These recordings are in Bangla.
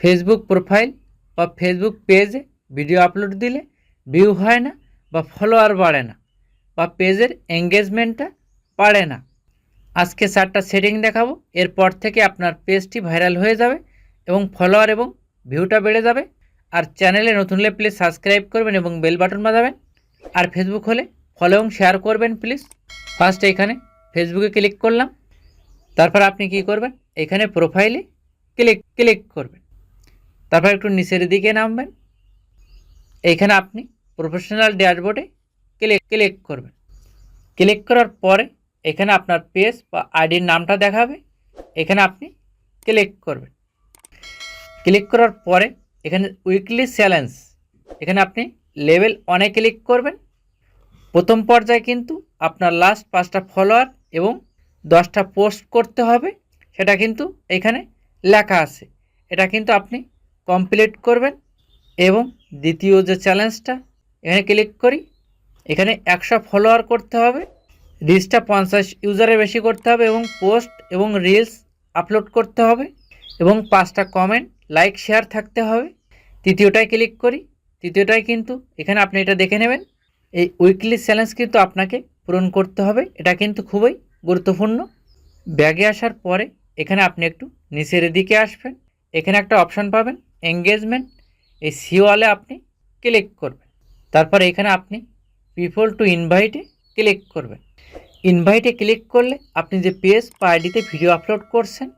ফেসবুক প্রোফাইল বা ফেসবুক পেজে ভিডিও আপলোড দিলে ভিউ হয় না বা ফলোয়ার বাড়ে না বা পেজের এঙ্গেজমেন্টটা বাড়ে না। আজকে চারটা সেটিং দেখাবো, এরপর থেকে আপনার পেজটি ভাইরাল হয়ে যাবে এবং ফলোয়ার এবং ভিউটা বেড়ে যাবে। আর চ্যানেলে নতুন হলে প্লিজ সাবস্ক্রাইব করবেন এবং বেল বাটন বাজাবেন। আর ফেসবুক হলে ফলো এবং শেয়ার করবেন প্লিজ ফার্স্ট এখানে ফেসবুকে ক্লিক করলাম। তারপর আপনি কি করবেন? এখানে প্রোফাইলে ক্লিক ক্লিক করবেন। তারপর একটু নিচের দিকে নামবেন। এইখানে আপনি প্রফেশনাল ড্যাশবোর্ডে ক্লিক ক্লিক করবেন। ক্লিক করার পরে এখানে আপনার পেজ বা আইডির নামটা দেখাবে। এখানে আপনি ক্লিক করবেন। ক্লিক করার পরে এখানে উইকলি চ্যালেঞ্জ এখানে আপনি লেভেল অনে ক্লিক করবেন। প্রথম পর্যায়ে কিন্তু আপনার লাস্ট পাঁচটা ফলোয়ার এবং দশটা পোস্ট করতে হবে। সেটা কিন্তু এখানে লেখা আছে। এটা কিন্তু আপনি কমপ্লিট করবেন এবং দ্বিতীয় যে চ্যালেঞ্জটা এখানে ক্লিক করি। এখানে একশো ফলোয়ার করতে হবে রিলসটা পঞ্চাশ ইউজারের বেশি করতে হবে এবং পোস্ট এবং রিলস আপলোড করতে হবে এবং পাঁচটা কমেন্ট লাইক শেয়ার থাকতে হবে। তৃতীয়টায় ক্লিক করি। তৃতীয়টায় কিন্তু এখানে আপনি এটা দেখে নেবেন। এই উইকলি চ্যালেঞ্জ কিন্তু আপনাকে পূরণ করতে হবে। এটা কিন্তু খুবই গুরুত্বপূর্ণ। ব্যাগে আসার পরে এখানে আপনি একটু নিচের দিকে আসবেন। এখানে একটা অপশান পাবেন। এঙ্গেজমেন্ট এই সিওয়ালে আপনি ক্লিক করবেন। তারপর এখানে আপনি পিপল টু ইনভাইটে ক্লিক করবেন। ইনভাইটে ক্লিক করলে আপনি যে পেজ বা আইডিতে ভিডিও আপলোড করছেন,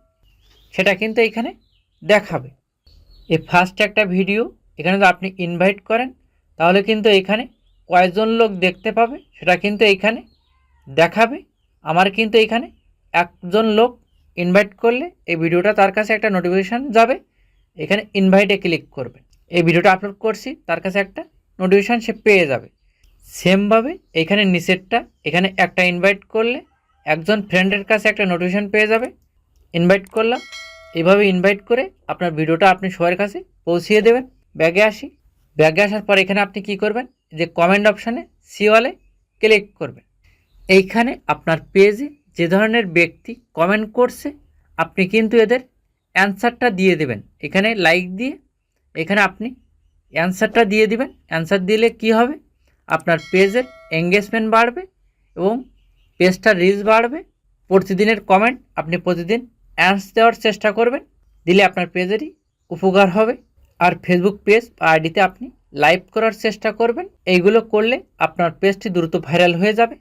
সেটা কিন্তু এখানে দেখাবে। এই ফার্স্ট একটা ভিডিও এখানে যদি আপনি ইনভাইট করেন, তাহলে কিন্তু এখানে কয়জন লোক দেখতে পাবে, সেটা কিন্তু এখানে দেখাবে। আমার কিন্তু এখানে একজন লোক ইনভাইট করলে এই ভিডিওটা তার কাছে একটা নোটিফিকেশান যাবে। এখানে ইনভাইটে ক্লিক করবে। এই ভিডিওটা আপলোড করছি, তার কাছে একটা নোটিফিকেশান সে পেয়ে যাবে। সেমভাবে এখানে নিচেরটা এখানে একটা ইনভাইট করলে একজন ফ্রেন্ডের কাছে একটা নোটিফিকেশান পেয়ে যাবে। ইনভাইট করলাম, এভাবে ইনভাইট করে আপনার ভিডিওটা আপনি সবার কাছে পৌঁছিয়ে দেবেন। ব্যাগে আসি, ব্যাগে আসার পর এখানে আপনি কি করবেন? যে কমেন্ট অপশানে সিওয়ালে ক্লিক করবেন। এইখানে আপনার পেজে যে ধরনের ব্যক্তি কমেন্ট করছে, আপনি কিন্তু এদের অ্যান্সারটা দিয়ে দেবেন। এখানে লাইক দিয়ে, এখানে আপনি অ্যান্সারটা দিয়ে দিবেন। অ্যান্সার দিলে কি হবে? আপনার পেজের এঙ্গেজমেন্ট বাড়বে এবং পেজটার রিচ বাড়বে। প্রতিদিনের কমেন্ট আপনি প্রতিদিন অ্যান্স দেওয়ার চেষ্টা করবেন। দিলে আপনার পেজেরই উপকার হবে। আর ফেসবুক পেজ বা আইডিতে আপনি লাইভ করার চেষ্টা করবেন। এইগুলো করলে আপনার পেজটি দ্রুত ভাইরাল হয়ে যাবে।